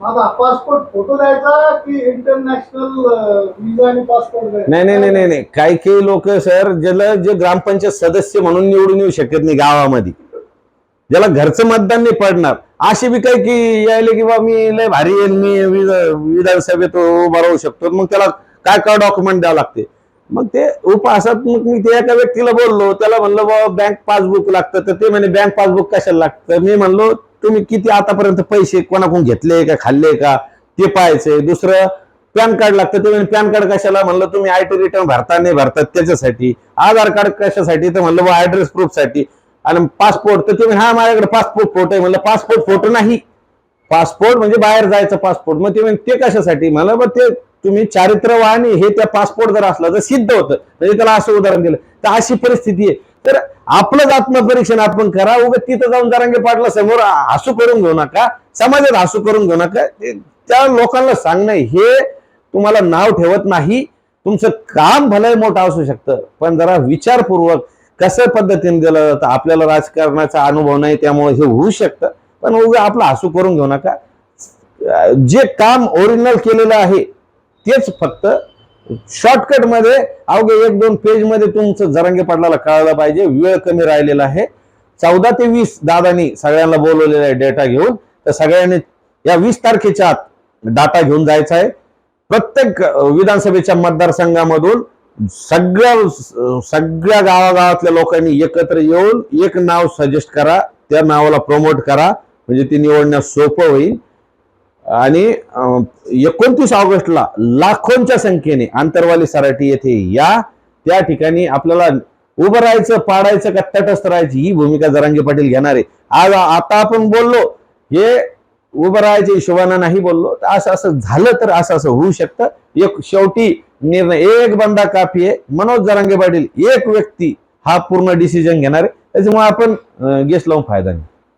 माझा passport photo द्यायचा की इंटरनॅशनल विजा आणि पासपोर्ट द्यायचा? नाही नाही नाही नाही नाही. काही काही लोक सर ज्याला जे ग्रामपंचायत सदस्य म्हणून निवडून येऊ शकत नाही गावामध्ये. ज्याला घरचं मतदान नाही पडणार. असे बी काही की यायले की बा मी लय भारी आहे मी विध- विधानसभेत उभा राहू शकतो. मग त्याला काय काय डॉक्युमेंट द्यावं लागते? मग ते उपहासात्मक मी ते एका व्यक्तीला बोललो त्याला म्हणलं बाबा बँक पासबुक लागतं. तर ते म्हणे बँक पासबुक कशाला लागतं? मी म्हणलो तुम्ही किती आतापर्यंत पैसे कोणाकडून घेतले का खाल्ले का? ते पाहायचंय. दुसरं पॅन कार्ड लागतं. ते म्हणे पॅन कार्ड कशाला? म्हणलं तुम्ही आय टी रिटर्न भरता नाही भरतात त्याच्यासाठी. आधार कार्ड कशासाठी? तर म्हणलं बा ॲड्रेस प्रूफसाठी. आणि पासपोर्ट तर तुम्ही हा माझ्याकडे पासपोर्ट फोटो आहे. म्हणलं पासपोर्ट फोटो नाही. पासपोर्ट म्हणजे बाहेर जायचं पासपोर्ट मग ते म्हणे ते कशासाठी? मला मग ते तुम्ही चारित्र्यवान हे त्या पासपोर्ट जर असला तर सिद्ध होतं. म्हणजे त्याला असं उदाहरण दिलं. तर अशी परिस्थिती आहे. तर आपलंच आत्मपरीक्षण आपण करा उगा तिथं जाऊन जरांगे पाटला समोर हसू करून घेऊ नका समाजात हसू करून घेऊ नका. त्या लोकांना सांगणं हे तुम्हाला नाव ठेवत नाही. तुमचं काम भलंय मोठं असू शकतं. पण जरा विचारपूर्वक कसं पद्धतीने दिलं जातं आपल्याला राजकारणाचा अनुभव नाही त्यामुळे हे होऊ शकतं. पण उगा आपलं हसू करून घेऊ नका. जे काम ओरिजिनल केलेलं आहे तेच फक्त शॉर्टकटमध्ये अवघे एक दोन पेजमध्ये तुमचं जरंगे पाटलाला कळायला पाहिजे. वेळ कमी राहिलेला आहे. चौदा ते वीस दादानी सगळ्यांना बोलवलेला आहे डेटा घेऊन. तर सगळ्यांनी या वीस तारखेच्या आत डाटा घेऊन जायचा आहे. प्रत्येक विधानसभेच्या मतदारसंघामधून सगळ्या सगळ्या गावागावातल्या लोकांनी एकत्र येऊन एक नाव सजेस्ट करा. त्या नावाला प्रमोट करा. म्हणजे ती निवडण्यास सोपं होईल. आणि एकोणतीस ऑगस्टला लाखोंच्या संख्येने आंतरवाली सराटी येथे या त्या ठिकाणी आपल्याला उभं राहायचं पाडायचं का तटस्थ राहायची ही भूमिका जरांगे पाटील घेणार आहे. आज आता आपण बोललो हे उभं राहायच्या हिशोबानं नाही बोललो तर असं असं झालं तर असं असं होऊ शकतं. एक शेवटी निर्णय एक बंदा काफी आहे. मनोज जरांगे पाटील एक व्यक्ती हा पूर्ण डिसिजन घेणार आहे. त्याच्यामुळे आपण गेस लावून फायदा नाही.